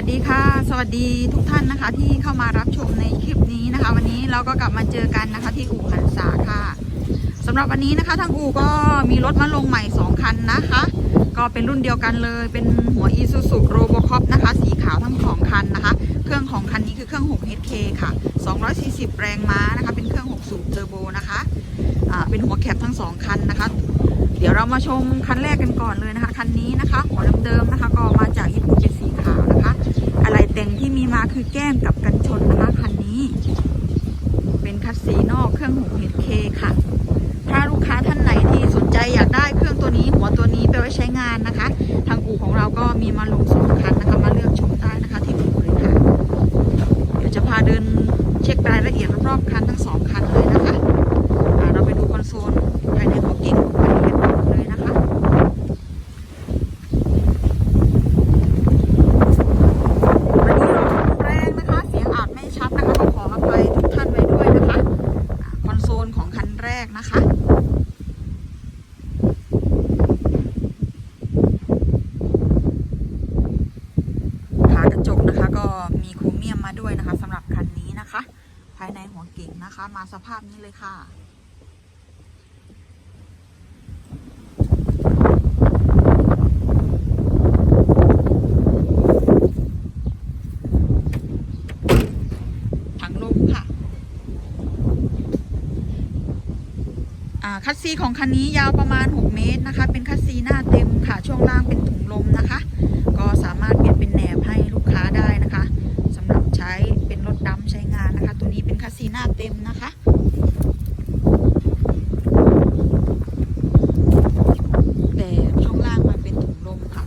วัสดีค่ะ สวัสดีทุกท่านนะคะที่เข้ามารับชมในคลิปนี้นะคะ วันนี้เราก็กลับมาเจอกันนะคะที่อู่หันษาค่ะสำหรับวันนี้นะคะทางอู่ก็มีรถมาลงใหม่ 2 คันนะคะ ก็เป็นรุ่นเดียวกันเลย เป็นหัว Isuzu Robocop นะคะ สีขาวทั้งสองคันนะคะ เครื่องของคันนี้คือเครื่อง 6 HK ค่ะ 240 แรงม้านะคะ เป็นเครื่อง 6 สูบเทอร์โบนะคะอ่าเป็นหัวแคปทั้งสองคันนะคะ เดี๋ยวเรามาชมคันแรกกันก่อนเลยนะคะ คันนี้นะคะหัวเดิมๆนะคะ ก็มาจากญี่ปุ่น แต่งที่มีมาคือแก้มกับกันชนนะคะคันนี้ เป็นคัสซีนอกเครื่อง6 HK ค่ะ ถ้าลูกค้าท่านไหนที่สนใจอยากได้เครื่องตัวนี้ หัวตัวนี้ไปไว้ใช้งานนะคะ ทางอู่ของเราก็มีมาลงสองคันนะคะ มาเลือกชมได้นะคะที่อู่เลยค่ะ เดี๋ยวจะพาเดินเช็ครายละเอียดรอบๆคันทั้งสองคันเลยนะคะอ่าเราไปดูคอนโซลภายในของเก่งของคันนี้กันก่อนเลยนะคะ วันนี้เราแรงนะคะ เสียงอาจไม่ชัดนะคะก็ขออภัยทุกท่านไว้ด้วยนะคะอ่าคอนโซลของคันแรกนะคะ ขากระจกนะคะก็มีโครเมียมมาด้วยนะคะสำหรับคันนี้นะคะ ภายในหัวเก่งนะคะ มาสภาพนี้เลยค่ะ ถังลมค่ะ คัสซีของคันนี้ยาวประมาณ 6 เมตรนะคะ เป็นคัสซีหน้าเต็มค่ะ ช่วงล่างเป็นถุงลมนะคะ ก็สามารถเปลี่ยนเป็นแหนบให้ลูกค้าได้นะคะสำหรับใช้เป็นรถดำใช้งานนะคะ ตัวนี้เป็น คัสซีหน้าเต็มนะคะ แต่ช่วงล่างมาเป็นถุงลมค่ะ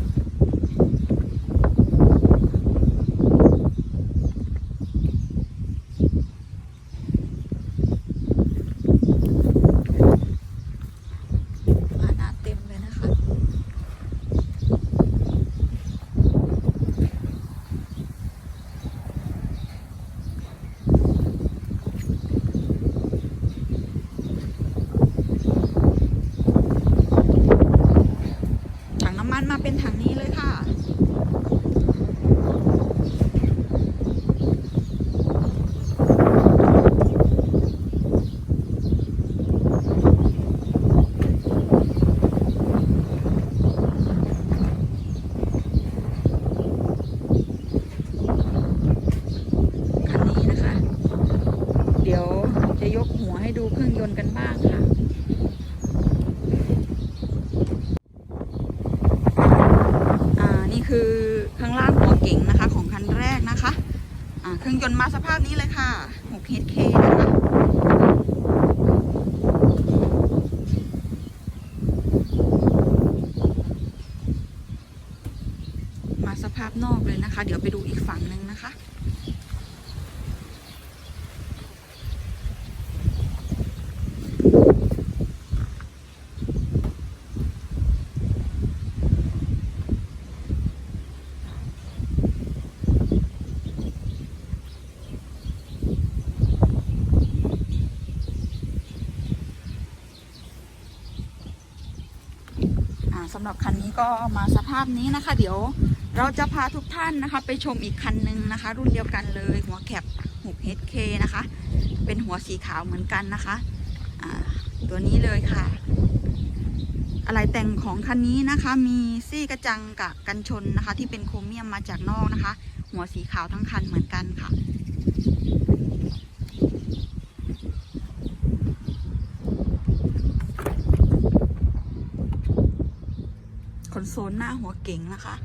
มาหน้าเต็มเลยนะคะ ถังน้ำมันมาเป็นถังนี้เลยค่ะ คันนี้นะคะ เดี๋ยวจะยกหัวให้ดูเครื่องยนต์ กันบ้างค่ะนี่คือข้างล่างหัวเก๋งนะคะของคันแรกนะคะเครื่องยนต์มาสภาพนี้เลยค่ะ 6 HK นะคะมาสภาพนอกเลยนะคะ เดี๋ยวไปดูอีกฝั่งหนึ่ง สำหรับคันนี้ก็มาสภาพนี้นะคะ เดี๋ยวเราจะพาทุกท่านนะคะ ไปชมอีกคันหนึ่งนะคะ รุ่นเดียวกันเลย หัวแคป 6 HK นะคะ เป็นหัวสีขาวเหมือนกันนะคะตัวนี้เลยค่ะ อะไรแต่งของคันนี้นะคะ มีซี่กระจังกับกันชนนะคะ ที่เป็นโครเมียมมาจากนอกนะคะ หัวสีขาวทั้งคันเหมือนกันค่ะ นโซลหน้าหัวเก๋งนะคะ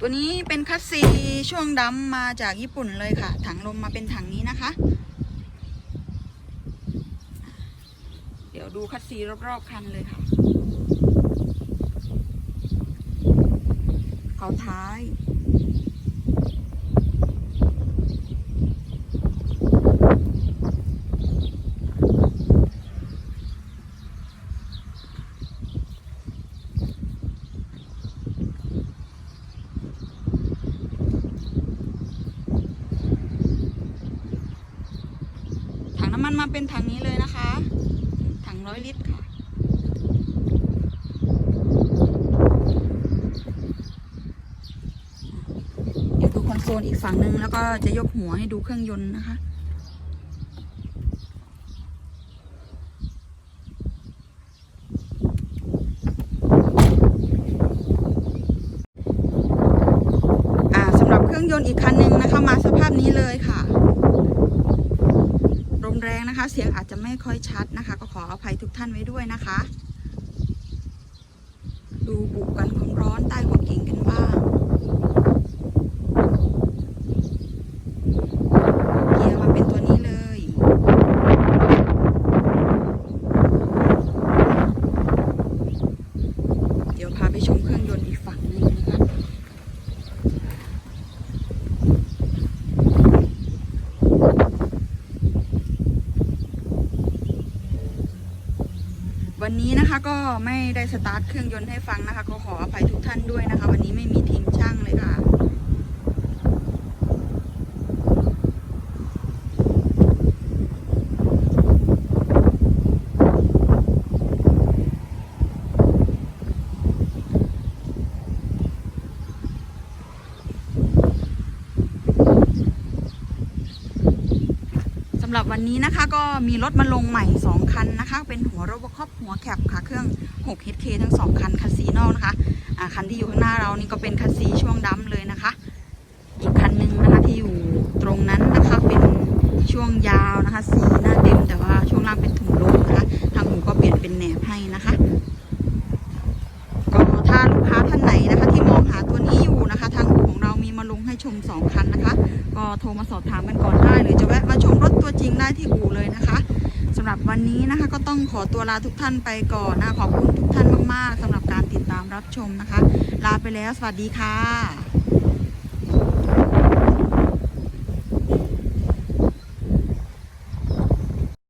ตัวนี้เป็นคัสซีช่วงดำมาจากญี่ปุ่นเลยค่ะ ถังลมมาเป็นถังนี้นะคะ เดี๋ยวดูคัสซีรอบๆคันเลยค่ะาท้าย ถังน้ำมันมาเป็นถังนี้เลยนะคะ ถังร้อยลิตรค่ะ เดี๋ยวดูคอนโซลอีกฝั่งหนึ่งแล้วก็จะยกหัวให้ดูเครื่องยนต์นะคะ อ่าสำหรับเครื่องยนต์อีกคันหนึ่งนะคะ มาสภาพนี้เลยค่ะลมแรงนะคะ เสียงอาจจะไม่ค่อยชัดนะคะ ก็ขออภัยทุกท่านไว้ด้วยนะคะ ดูบุกกันความร้อนใต้หัวกิ่งกันบ้างเกียร์มาเป็นตัวนี้เลย เดี๋ยวพาไปชมเครื่องยนต์อีกฝั่งหนึ่งนะคะ วั นะคะก็ไม่ได้สตาร์ทเครื่องยนต์ให้ฟังนะคะ ก็ขออภัยทุกท่านด้วยนะคะ วันนี้ไม่มีทีมช่างเลยค่ะ วันนี้นะคะ ก็มีรถมาลงใหม่ 2 คันนะคะ เป็นหัวโรบคอปหัวแคปค่ะ เครื่อง 6 HK ทั้ง 2 คัน คันสีนอกนะคะคันที่อยู่ข้างหน้าเรานี่ก็เป็นคันสีช่วงดำเลยนะคะ อีกคันหนึ่งนะคะที่อยู่ตรงนั้นนะคะ เป็นช่วงยาวนะคะ สีหน้าเต็มแต่ว่าช่วงล่างเป็นถุงลมนะคะ ทางหูก็เปลี่ยนเป็นแหนบให้นะคะ ชม 2 คันนะคะ ก็โทรมาสอบถามกันก่อนได้ หรือจะแวะมาชมรถตัวจริงได้ที่อู่เลยนะคะสำหรับวันนี้นะคะก็ต้องขอตัวลาทุกท่านไปก่อนนะขอบคุณทุกท่านมาก ๆสำหรับการติดตามรับชมนะคะ ลาไปแล้ว สวัสดีค่ะ